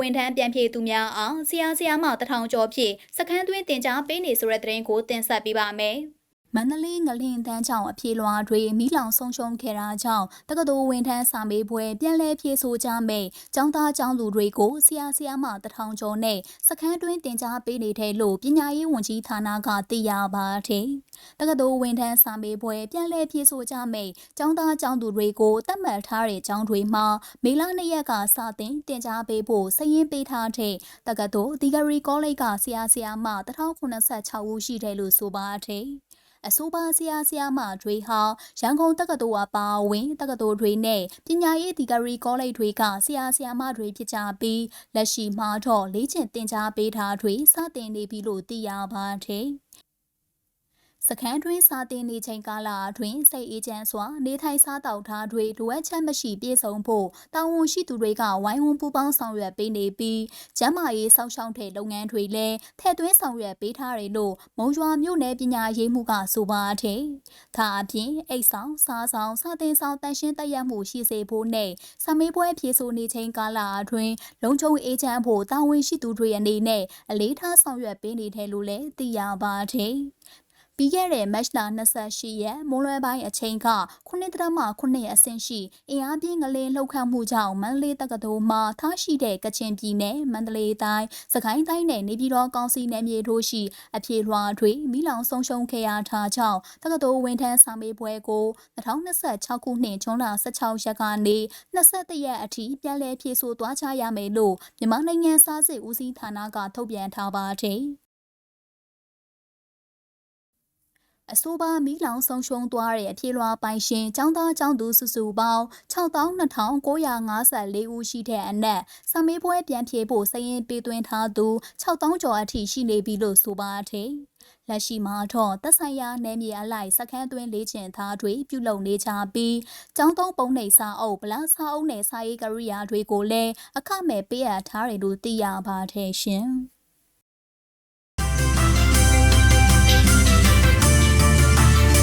ဝန်ထမ်းပြန်ပြေးသူများအားဆရာဆရာမတထောင်ကျော်ဖြင့်စခန်းတွင်းတင် जा ပေးနေဆိုတဲ့သတင်းကိုတင်ဆက်ပေးပါမယ်။ မန္တလေးငလင်တန်းချောင်းအပြေလွှာတွေမိလောင်ဆုံးရှုံးခဲ့တာကြောင့်တက္ကသိုလ်ဝန်ထမ်းစာမေးပွဲပြန်လည်ဖြေဆိုကြမယ်။ကျောင်းသားကျောင်းသူတွေကိုဆရာဆရာမတထောင်ကျော်နဲ့စခန်းတွင်းတင် जा ပေးနေတဲ့လို့ပညာရေးဝန်ကြီးဌာနကသိရပါတယ်။တက္ကသိုလ်ဝန်ထမ်းစာမေးပွဲပြန်လည်ဖြေဆိုကြမယ်။ကျောင်းသားကျောင်းသူတွေကိုတတ်မှတ်ထားတဲ့ကျောင်းတွေမှာမေလ၂ရက်ကစတင်တင် जा ပေးဖို့စည်ရင်းပေးထားတဲ့တက္ကသိုလ်ဒီဂရီကောလိပ်ကဆရာဆရာမ1086ဦးရှိတယ်လို့ဆိုပါတယ်။ အဆိုပါဆရာဆရာမတွေဟာရန်ကုန်တက္ကသိုလ်အပါအဝင်တက္ကသိုလ်တွေနဲ့ပညာရေးဒီဂရီကောလိပ်တွေကဆရာဆရာမတွေဖြစ်ကြပြီးလက်ရှိမှာတော့လေ့ကျင့်သင်ကြားပေးတာတွေစတင်နေပြီလို့သိရပါတယ်။ စခန်းတွင်းစာတင်နေချိန်ကာလအတွင်းစိတ်အေးချမ်းစွာနေထိုင်စားတောက်ထားတွေလိုအပ်ချက်မရှိပြည့်စုံဖို့တာဝန်ရှိသူတွေကဝိုင်းဝန်းပူးပေါင်းဆောင်ရွက်ပေးနေပြီးကျန်းမာရေးစောင့်ရှောက်တဲ့လုပ်ငန်းတွေလည်းထည့်သွင်းဆောင်ရွက်ပေးထားတယ်လို့မုံရွာမြို့နယ်ပညာရေးမှုကဆိုပါတယ်။ဒါအပြင်အိတ်ဆောင်စားဆောင်စာတင်ဆောင်တန်ရှင်းတက်ရမှုရှိစေဖို့နဲ့ဆမေးပွဲဖြေဆိုနေချိန်ကာလအတွင်းလုံခြုံအေးချမ်းဖို့တာဝန်ရှိသူတွေအနေနဲ့အလေးထားဆောင်ရွက်ပေးနေတယ်လို့လည်းသိရပါတယ်။ ပြီးခဲ့တဲ့မတ်လ28ရက်မွန်းလွဲပိုင်းအချိန်က9.9အဆင့်ရှိအင်အားပြင်းငလင်းလှုပ်ခတ်မှုကြောင့်မန္တလေးတက္ကသိုလ်မှာထားရှိတဲ့ကချင်ပြည်နယ်မန္တလေးတိုင်းစကိုင်းတိုင်းနဲ့နေပြည်တော်ကောင်စီနယ်မြေတို့ရှိအပြေလွှာတွေမိလောင်ဆုံးရှုံးခဲ့ရတာကြောင့်တက္ကသိုလ်ဝန်ထမ်းစာမေးပွဲကို2026ခုနှစ်ဇွန်လ16ရက်ကနေ21ရက်အထိပြန်လည်ဖြည့်ဆို့သွားကြရမယ်လို့မြန်မာနိုင်ငံစားစစ်ဦးစီးဌာနကထုတ်ပြန်ထားပါတယ်။ အဆိုပါမီးလောင်ဆုံးရှုံးသွားတဲ့အပြေလွှာပိုင်ရှင်ចောင်းသားចောင်းသူစုစုပေါင်း62,954ဦးရှိတဲ့အနက်စမေးပွဲပြန်ဖြေဖို့စရင်ပေးသွင်းထားသူ6000ကျော်အထိရှိနေပြီလို့ဆိုပါတယ်။လက်ရှိမှာတော့သက်ဆိုင်ရာနယ်မြေအလိုက်စခန်းသွင်းလေးကျင်သားတွေပြုလုပ်နေကြပြီးကျောင်းသုံးပုံနှိပ်စာအုပ်ဗလာစာအုပ်နဲ့စာရေးကရိယာတွေကိုလည်းအခမဲ့ပေးအပ်ထားတယ်လို့သိရပါတယ်ရှင်။